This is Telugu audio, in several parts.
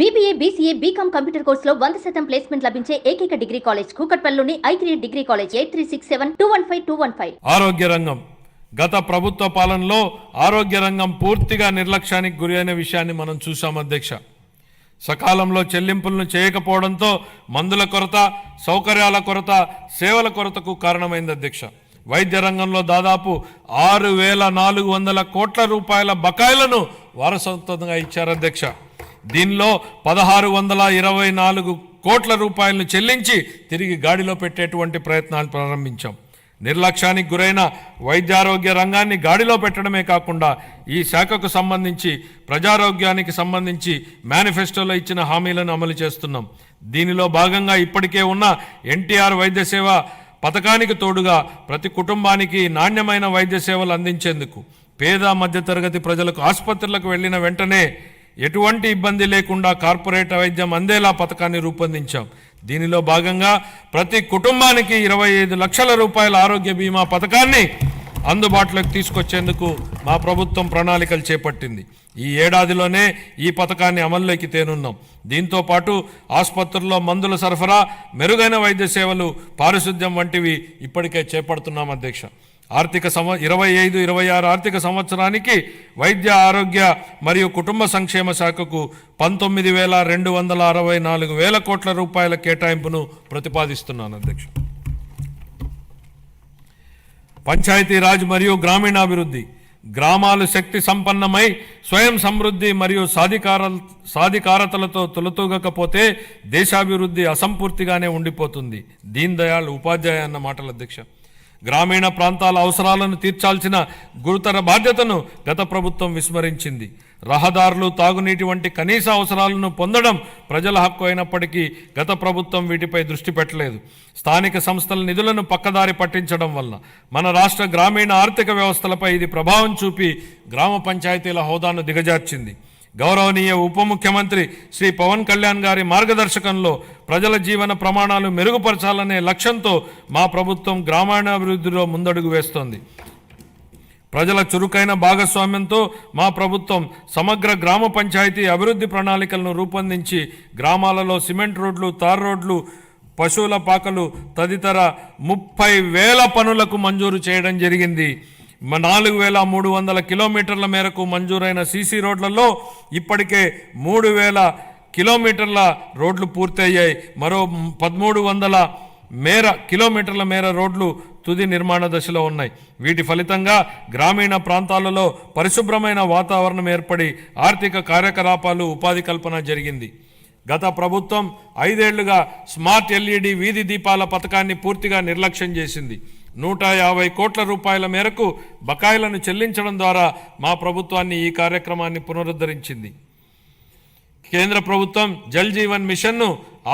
బీబీఏ బీసీఏ బీకామ్ కంప్యూటర్ కోర్సులో వంద శాతం ప్లేస్మెంట్ లభించే ఏకైక degree college కూకట్పల్లిలోని I degree college eight three six seven two one five two one five ఆరోగ్య రంగం. గత ప్రభుత్వ పాలనలో ఆరోగ్య రంగం పూర్తిగా నిర్లక్ష్యానికి గురి అయిన విషయాన్ని మనం చూసాం అధ్యక్ష. సకాలంలో చెల్లింపులను చేయకపోవడంతో మందుల కొరత సౌకర్యాల కొరత సేవల కొరతకు కారణమైంది అధ్యక్ష. వైద్య రంగంలో దాదాపు ఆరు వేల నాలుగు వందల కోట్ల రూపాయల బకాయిలను వారసత్వంగా ఇచ్చారు అధ్యక్ష. దీనిలో పదహారు వందల ఇరవై నాలుగు కోట్ల రూపాయలను చెల్లించి తిరిగి గాడిలో పెట్టేటువంటి ప్రయత్నాలు ప్రారంభించాం. నిర్లక్ష్యానికి గురైన వైద్యారోగ్య రంగాన్ని గాడిలో పెట్టడమే కాకుండా ఈ శాఖకు సంబంధించి ప్రజారోగ్యానికి సంబంధించి మేనిఫెస్టోలో ఇచ్చిన హామీలను అమలు చేస్తున్నాం. దీనిలో భాగంగా ఇప్పటికే ఉన్న ఎన్టీఆర్ వైద్య సేవ పథకానికి తోడుగా ప్రతి కుటుంబానికి నాణ్యమైన వైద్య సేవలు అందించేందుకు పేద మధ్యతరగతి ప్రజలకు ఆసుపత్రులకు వెళ్ళిన వెంటనే ఎటువంటి ఇబ్బంది లేకుండా కార్పొరేట్ వైద్యం అందేలా పథకాన్ని రూపొందించాం. దీనిలో భాగంగా ప్రతి కుటుంబానికి ఇరవై ఐదు లక్షల రూపాయల ఆరోగ్య బీమా పథకాన్ని అందుబాటులోకి తీసుకొచ్చేందుకు మా ప్రభుత్వం ప్రణాళికలు చేపట్టింది. ఈ ఏడాదిలోనే ఈ పథకాన్ని అమల్లోకి తేనున్నాం. దీంతో పాటు ఆసుపత్రుల్లో మందుల సరఫరా మెరుగైన వైద్య సేవలు పారిశుద్ధ్యం వంటివి ఇప్పటికే చేపడుతున్నాం అధ్యక్ష. ఆర్థిక సంవ ఇరవై ఐదు ఇరవై ఆరు ఆర్థిక సంవత్సరానికి వైద్య ఆరోగ్య మరియు కుటుంబ సంక్షేమ శాఖకు పంతొమ్మిది వేల రెండు వందల అరవై నాలుగు వేల కోట్ల రూపాయల కేటాయింపును ప్రతిపాదిస్తున్నాను అధ్యక్ష. పంచాయతీరాజ్ మరియు గ్రామీణాభివృద్ధి గ్రామాలు శక్తి సంపన్నమై స్వయం సమృద్ధి మరియు సాధికార సాధికారతలతో తొలతూగకపోతే దేశాభివృద్ధి అసంపూర్తిగానే ఉండిపోతుంది. దీన్ దయాళ్ ఉపాధ్యాయ అన్న మాటల అధ్యక్ష. గ్రామీణ ప్రాంతాల అవసరాలను తీర్చాల్సిన గురుతర బాధ్యతను గత ప్రభుత్వం విస్మరించింది. రహదారులు తాగునీటి వంటి కనీస అవసరాలను పొందడం ప్రజల హక్కు అయినప్పటికీ గత ప్రభుత్వం వీటిపై దృష్టి పెట్టలేదు. స్థానిక సంస్థల నిధులను పక్కదారి పట్టించడం వల్ల మన రాష్ట్ర గ్రామీణ ఆర్థిక వ్యవస్థలపై ఇది ప్రభావం చూపి గ్రామ పంచాయతీల హోదాను దిగజార్చింది. గౌరవనీయ ఉప ముఖ్యమంత్రి శ్రీ పవన్ కళ్యాణ్ గారి మార్గదర్శకంలో ప్రజల జీవన ప్రమాణాలు మెరుగుపరచాలనే లక్ష్యంతో మా ప్రభుత్వం గ్రామీణాభివృద్ధిలో ముందడుగు వేస్తోంది. ప్రజల చురుకైన భాగస్వామ్యంతో మా ప్రభుత్వం సమగ్ర గ్రామ పంచాయతీ అభివృద్ధి ప్రణాళికలను రూపొందించి గ్రామాలలో సిమెంట్ రోడ్లు తార్ రోడ్లు పశువుల పాకలు తదితర ముప్పై వేల పనులకు మంజూరు చేయడం జరిగింది. నాలుగు వేల మూడు వందల కిలోమీటర్ల మేరకు మంజూరైన సీసీ రోడ్లలో ఇప్పటికే మూడు వేల కిలోమీటర్ల రోడ్లు పూర్తయ్యాయి. మరో పదమూడు వందల మేర కిలోమీటర్ల మేర రోడ్లు తుది నిర్మాణ దశలో ఉన్నాయి. వీటి ఫలితంగా గ్రామీణ ప్రాంతాలలో పరిశుభ్రమైన వాతావరణం ఏర్పడి ఆర్థిక కార్యకలాపాలు ఉపాధి కల్పన జరిగింది. గత ప్రభుత్వం ఐదేళ్ళుగా స్మార్ట్ ఎల్ఈడి వీధి దీపాల పథకాన్ని పూర్తిగా నిర్లక్ష్యం చేసింది. నూట యాభై కోట్ల రూపాయల మేరకు బకాయిలను చెల్లించడం ద్వారా మా ప్రభుత్వాన్ని ఈ కార్యక్రమాన్ని పునరుద్ధరించింది. కేంద్ర ప్రభుత్వం జల్ జీవన్ మిషన్ను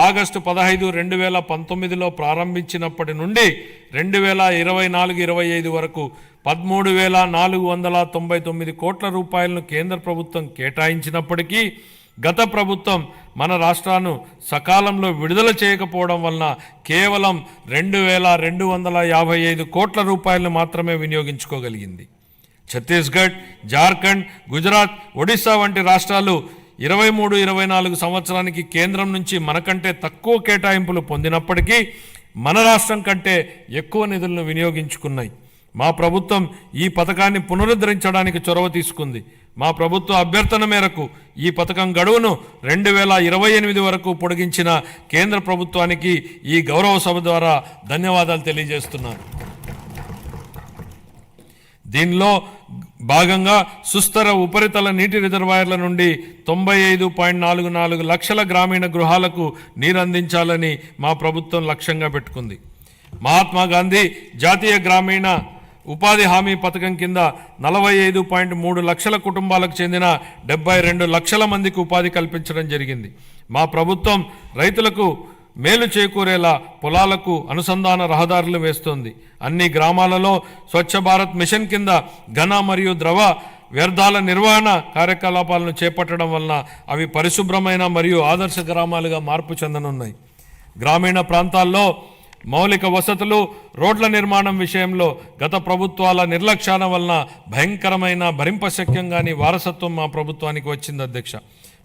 ఆగస్టు పదహైదు రెండు వేల పంతొమ్మిదిలో ప్రారంభించినప్పటి నుండి రెండు వేల ఇరవై నాలుగు ఇరవై ఐదు వరకు పదమూడు వేల నాలుగు వందల తొంభై తొమ్మిది కోట్ల రూపాయలను కేంద్ర ప్రభుత్వం కేటాయించినప్పటికీ గత ప్రభుత్వం మన రాష్ట్రాన్ని సకాలంలో విడుదల చేయకపోవడం వలన కేవలం రెండు వేల రెండు వందల యాభై ఐదు కోట్ల రూపాయలను మాత్రమే వినియోగించుకోగలిగింది. ఛత్తీస్గఢ్ జార్ఖండ్ గుజరాత్ ఒడిశా వంటి రాష్ట్రాలు ఇరవై మూడు ఇరవై నాలుగు సంవత్సరానికి కేంద్రం నుంచి మనకంటే తక్కువ కేటాయింపులు పొందినప్పటికీ మన రాష్ట్రం కంటే ఎక్కువ నిధులను వినియోగించుకున్నాయి. మా ప్రభుత్వం ఈ పథకాన్ని పునరుద్ధరించడానికి చొరవ తీసుకుంది. మా ప్రభుత్వ అభ్యర్థన మేరకు ఈ పథకం గడువును రెండు వేల ఇరవై ఎనిమిది వరకు పొడిగించిన కేంద్ర ప్రభుత్వానికి ఈ గౌరవ సభ ద్వారా ధన్యవాదాలు తెలియజేస్తున్నాను. దీనిలో భాగంగా సుస్థర ఉపరితల నీటి రిజర్వాయర్ల నుండి తొంభై ఐదు పాయింట్ నాలుగు నాలుగు లక్షల గ్రామీణ గృహాలకు నీరు అందించాలని మా ప్రభుత్వం లక్ష్యంగా పెట్టుకుంది. మహాత్మా గాంధీ జాతీయ గ్రామీణ ఉపాధి హామీ పథకం కింద నలభై ఐదు పాయింట్ మూడు లక్షల కుటుంబాలకు చెందిన డెబ్బై రెండు లక్షల మందికి ఉపాధి కల్పించడం జరిగింది. మా ప్రభుత్వం రైతులకు మేలు చేకూరేలా పొలాలకు అనుసంధాన రహదారులు వేస్తోంది. అన్ని గ్రామాలలో స్వచ్ఛ భారత్ మిషన్ కింద ఘన మరియు ద్రవ వ్యర్థాల నిర్వహణ కార్యకలాపాలను చేపట్టడం వలన అవి పరిశుభ్రమైన మరియు ఆదర్శ గ్రామాలుగా మార్పు చెందనున్నాయి. గ్రామీణ ప్రాంతాల్లో మౌలిక వసతులు రోడ్ల నిర్మాణం విషయంలో గత ప్రభుత్వాల నిర్లక్ష్యాల వలన భయంకరమైన భరింపశక్యం కాని వారసత్వం మా ప్రభుత్వానికి వచ్చింది అధ్యక్ష.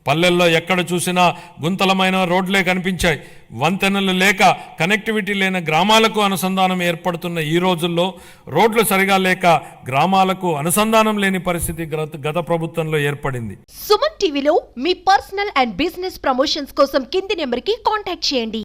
పల్లెల్లో ఎక్కడ చూసినా గుంతలమైన రోడ్లే కనిపించాయి. వంతెనలు లేక కనెక్టివిటీ లేని గ్రామాలకు అనుసంధానం ఏర్పడుతున్న ఈ రోజుల్లో రోడ్లు సరిగా లేక గ్రామాలకు అనుసంధానం లేని పరిస్థితి గత- గత ప్రభుత్వంలో ఏర్పడింది. సుమన్ టీవీలో మీ పర్సనల్ అండ్ బిజినెస్ ప్రమోషన్స్ కోసం కింది నెంబర్కి కాంటాక్ట్ చేయండి.